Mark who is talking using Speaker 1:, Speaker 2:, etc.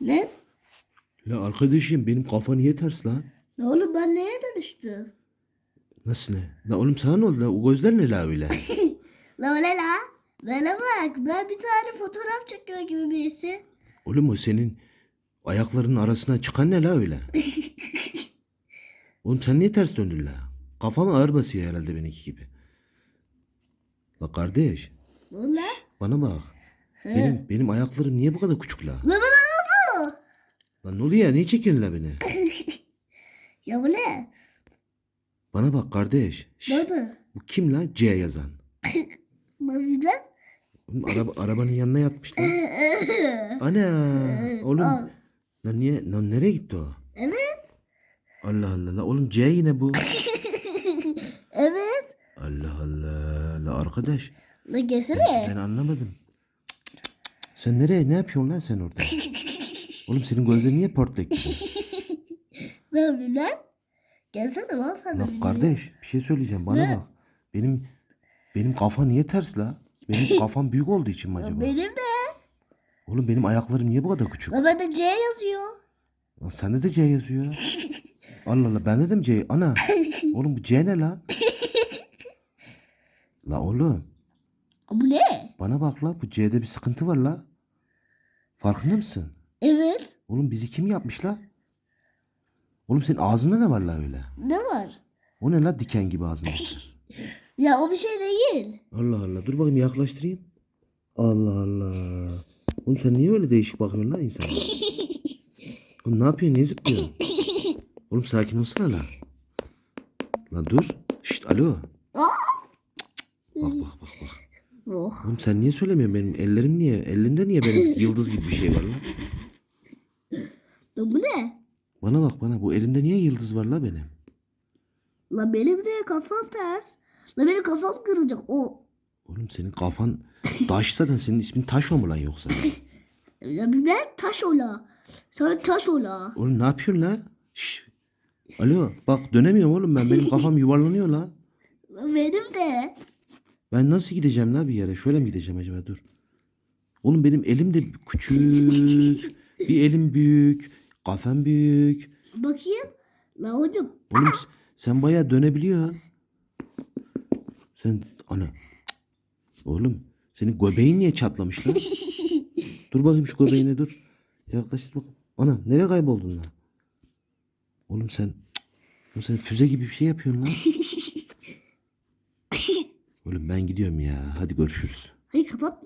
Speaker 1: Ne?
Speaker 2: La arkadaşım benim kafa niye ters lan?
Speaker 1: Ne oğlum ben neye dönüştüm?
Speaker 2: Nasıl ne? La oğlum sana ne oldu la? O gözler ne la öyle?
Speaker 1: La öyle la. Bana bak ben bir tane fotoğraf çekiyor gibi birisi.
Speaker 2: Oğlum o senin ayaklarının arasına çıkan ne la öyle? oğlum sen niye ters döndün la? Kafama ağır basıyor herhalde benimki gibi. La kardeş
Speaker 1: Ulan.
Speaker 2: bana bak. Benim, benim ayaklarım niye bu kadar küçük la?
Speaker 1: La bana.
Speaker 2: Lan ne oluyor? Niye çekiyorsun la beni?
Speaker 1: Ya bu ne?
Speaker 2: Bana bak kardeş. Şş,
Speaker 1: Ne oldu?
Speaker 2: bu kim la? C yazan.
Speaker 1: Bileyim.
Speaker 2: Oğlum araba, arabanın yanına yatmış lan. Ana. Oğlum.
Speaker 1: Al.
Speaker 2: Lan niye? Lan nereye gitti o?
Speaker 1: Evet.
Speaker 2: Allah Allah. La oğlum C yine bu.
Speaker 1: Evet.
Speaker 2: Allah Allah. La arkadaş.
Speaker 1: La gelsene.
Speaker 2: Ben anlamadım. Sen nereye? Ne yapıyorsun lan sen orada? Oğlum senin gözlerin niye gibi?
Speaker 1: Ne bileyim. Gelsene lan sen de.
Speaker 2: Lan
Speaker 1: bir
Speaker 2: kardeş bir şey söyleyeceğim bana
Speaker 1: Ne?
Speaker 2: bak. Benim benim kafa niye ters la? Benim kafam büyük olduğu için mi acaba?
Speaker 1: Benim de.
Speaker 2: Oğlum benim ayaklarım niye bu kadar küçük?
Speaker 1: La bende C yazıyor.
Speaker 2: Lan sende de C yazıyor. Allah Allah bende de mi C? Ana. Oğlum bu C ne la? La oğlum
Speaker 1: Bu ne?
Speaker 2: bana bak la bu C'de bir sıkıntı var la. Farkında mısın?
Speaker 1: Evet.
Speaker 2: Oğlum bizi kim yapmış la? Oğlum senin ağzında ne var la öyle?
Speaker 1: Ne var?
Speaker 2: O ne la diken gibi ağzında?
Speaker 1: Ya o bir şey değil.
Speaker 2: Allah Allah dur bakayım yaklaştırayım. Allah Allah. Oğlum sen niye öyle değişik bakıyorsun lan insana? Oğlum ne yapıyorsun? Niye zıplıyorsun? Oğlum sakin olsana la. Lan dur. Şşt alo.
Speaker 1: Aa!
Speaker 2: Bak bak bak bak.
Speaker 1: Oh.
Speaker 2: Oğlum sen niye söylemiyorsun benim ellerim niye? Elimde niye benim yıldız gibi bir şey var lan?
Speaker 1: La bu ne?
Speaker 2: Bana bak bana bu elimde niye yıldız var la benim?
Speaker 1: La benim de kafam ters. La benim kafam kırılacak. O.
Speaker 2: Oğlum senin kafan taş zaten senin ismin Taşo mu lan yoksa?
Speaker 1: Ya bilmem taş ola. Sen taş ola.
Speaker 2: Oğlum ne yapıyorsun la? Şş. Alo bak dönemiyorum oğlum ben benim kafam yuvarlanıyor la.
Speaker 1: La benim de.
Speaker 2: Ben nasıl gideceğim la bir yere? Şöyle mi gideceğim acaba? Dur. Oğlum benim elim de küçük. bir elim büyük. Kafam büyük.
Speaker 1: Bakayım. La.
Speaker 2: Oğlum s- sen bayağı dönebiliyorsun. Sen ana. Oğlum senin göbeğin niye çatlamış lan? dur bakayım şu göbeğine dur. Yaklaştır bak. Ana nereye kayboldun lan? Oğlum sen Oğlum sen füze gibi bir şey yapıyorsun lan. Oğlum ben gidiyorum ya. Hadi görüşürüz.
Speaker 1: Hayır kapatma.